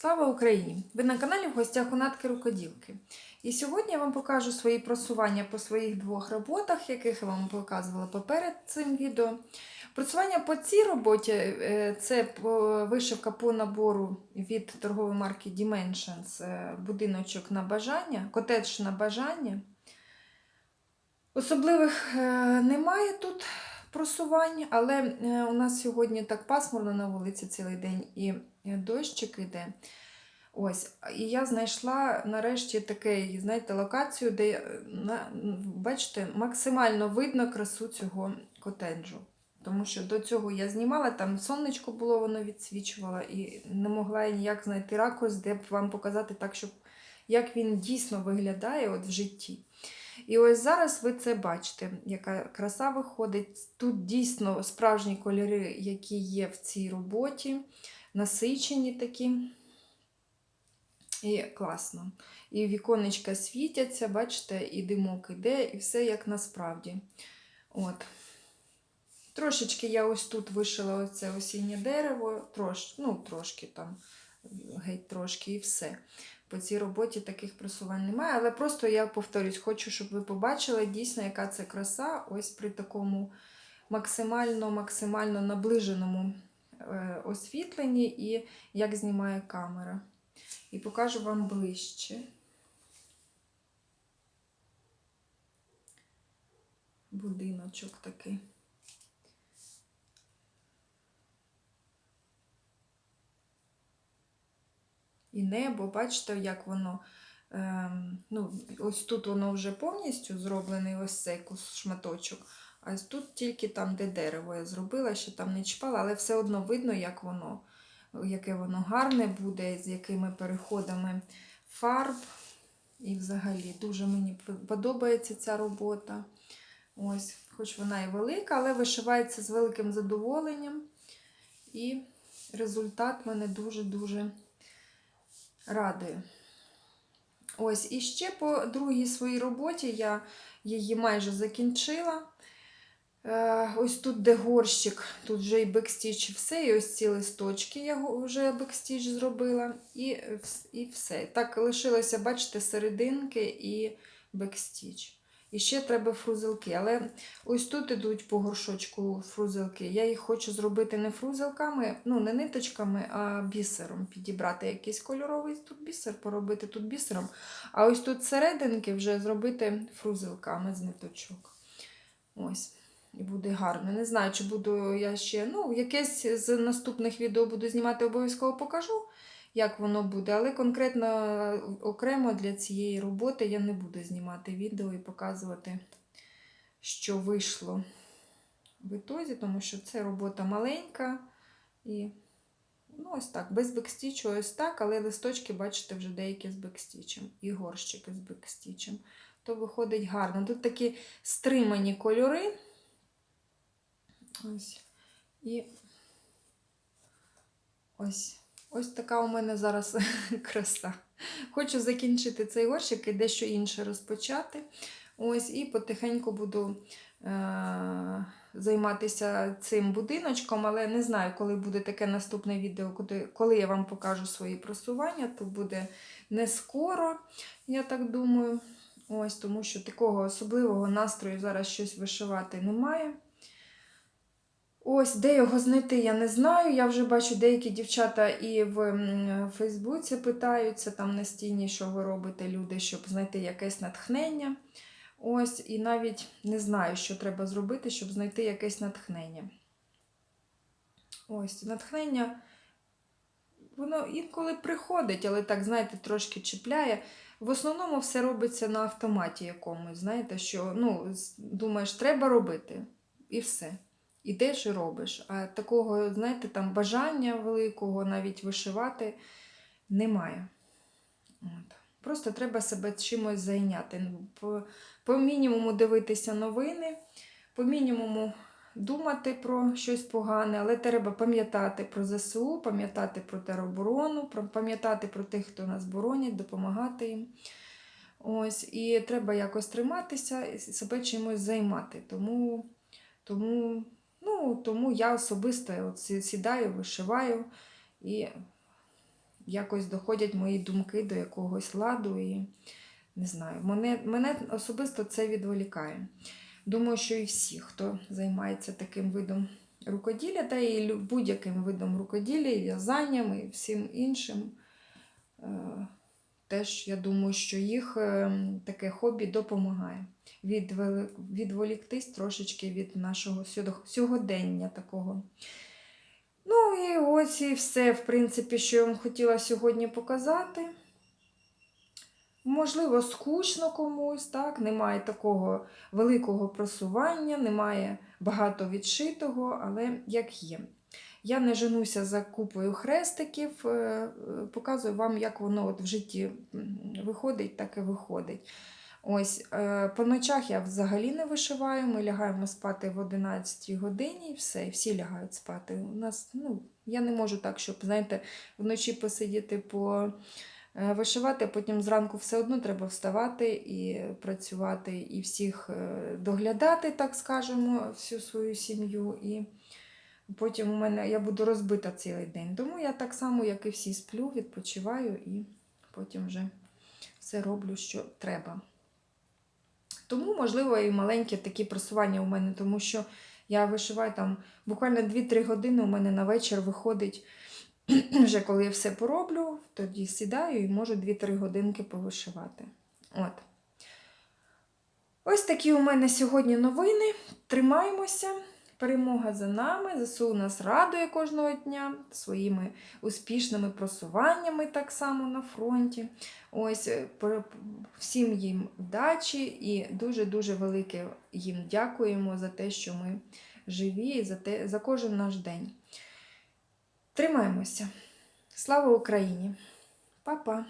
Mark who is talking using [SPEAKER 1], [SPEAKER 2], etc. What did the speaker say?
[SPEAKER 1] Слава Україні! Ви на каналі в гостях у Натки Рукоділки. І сьогодні я вам покажу свої просування по своїх двох роботах, яких я вам показувала поперед цим відео. Просування по цій роботі е, це вишивка по набору від торгової марки Dimensions, е, будиночок на бажання, котедж на бажання. Особливих е, немає тут просувань, але е, у нас сьогодні так пасмурно на вулиці цілий день і е, дощик іде. Ось, і я знайшла нарешті таке, знаєте, локацію, де е, бачите, максимально видно красу цього котеджу. Тому що до цього я знімала, там сонечко було, воно відсвічувало, і не могла я ніяк знайти ракурс, де б вам показати так, щоб як він дійсно виглядає от в житті. І ось зараз ви це бачите, яка краса виходить. Тут дійсно справжні кольори, які є в цій роботі, насичені такі. І класно. І віконечка світяться, бачите, і димок іде, і все як насправді. От. Трошечки я ось тут вишила оце осіннє дерево, трош, ну, трошки там, геть трошки і все. По цій роботі таких просувань немає, але просто я повторюсь, хочу, щоб ви побачили дійсно, яка це краса, ось при такому максимально-максимально наближеному е, освітленні і як знімає камера. І покажу вам ближче. Будиночок такий. І небо, бачите, як воно. Ем, ну, ось тут воно вже повністю зроблений ось цей шматочок. А тут тільки там, де дерево я зробила, ще там не чіпала, але все одно видно, як воно, яке воно гарне буде, з якими переходами фарб. І взагалі дуже мені подобається ця робота. Ось, хоч вона і велика, але вишивається з великим задоволенням. І результат мене дуже-дуже радує. Ось, і ще по другій своїй роботі я її майже закінчила. Е, ось тут, де горщик, тут вже і бекстіч, все, і ось ці листочки я вже бекстіч зробила, і, і все. Так лишилося, бачите, серединки і бекстіч. І ще треба фрузелки. Але ось тут ідуть по горшочку фрузелки. Я їх хочу зробити не фрузелками, ну не ниточками, а бісером. Підібрати якийсь кольоровий тут бісер, поробити тут бісером. А ось тут серединки вже зробити фрузелками з ниточок. Ось. І буде гарно. Не знаю, чи буду я ще. Ну, якесь з наступних відео буду знімати, обов'язково покажу, як воно буде. Але конкретно окремо для цієї роботи я не буду знімати відео і показувати, що вийшло в ітозі, тому що це робота маленька. І ну, ось так, без бекстічу, ось так, але листочки, бачите, вже деякі з бекстічем. І горщики з бекстічем. То виходить гарно. Тут такі стримані кольори. Ось. І ось. Ось така у мене зараз краса. Хочу закінчити цей горщик і дещо інше розпочати. Ось, і потихеньку буду е- займатися цим будиночком, але не знаю, коли буде таке наступне відео, куди, коли я вам покажу свої просування, то буде не скоро, я так думаю. Ось, тому що такого особливого настрою зараз щось вишивати немає. Ось, де його знайти, я не знаю. Я вже бачу деякі дівчата і в Фейсбуці питаються там на стіні, що ви робите, люди, щоб знайти якесь натхнення. Ось, і навіть не знаю, що треба зробити, щоб знайти якесь натхнення. Ось, натхнення, воно інколи приходить, але так, знаєте, трошки чіпляє. В основному все робиться на автоматі якомусь, знаєте, що ну, думаєш, треба робити, і все. Ідеш і робиш. А такого, знаєте, там бажання великого навіть вишивати немає. От. Просто треба себе чимось зайняти. Ну, По, по мінімуму дивитися новини, по мінімуму думати про щось погане, але треба пам'ятати про ЗСУ, пам'ятати про тероборону, пам'ятати про тих, хто нас боронять, допомагати їм. Ось, і треба якось триматися і себе чимось займати. Тому, тому, ну, тому я особисто от сідаю, вишиваю і якось доходять мої думки до якогось ладу і не знаю, мене, мене особисто це відволікає. Думаю, що і всі, хто займається таким видом рукоділля, та і будь-яким видом рукоділля, і в'язанням, і всім іншим. Теж я думаю, що їх е, таке хобі допомагає відволіктись трошечки від нашого сьогодення такого. Ну і ось і все, в принципі, що я вам хотіла сьогодні показати. Можливо, скучно комусь, так? немає такого великого просування, немає багато відшитого, але як є. Я не женуся за купою хрестиків, е, е, показую вам, як воно от в житті виходить, так і виходить. Ось, е, по ночах я взагалі не вишиваю, ми лягаємо спати в 11 годині і все, всі лягають спати. У нас, ну, я не можу так, щоб, знаєте, вночі посидіти по вишивати, а потім зранку все одно треба вставати і працювати, і всіх доглядати, так скажемо, всю свою сім'ю. І потім у мене я буду розбита цілий день. Тому я так само, як і всі, сплю, відпочиваю і потім вже все роблю, що треба. Тому, можливо, і маленькі такі просування у мене, тому що я вишиваю там буквально 2-3 години у мене на вечір виходить, вже коли я все пороблю, тоді сідаю і можу 2-3 годинки повишивати. От. Ось такі у мене сьогодні новини. Тримаємося. Перемога за нами. ЗСУ нас радує кожного дня своїми успішними просуваннями так само на фронті. Ось е, всім їм вдачі і дуже-дуже велике їм дякуємо за те, що ми живі і за, те, за кожен наш день. Тримаємося. Слава Україні! Па-па!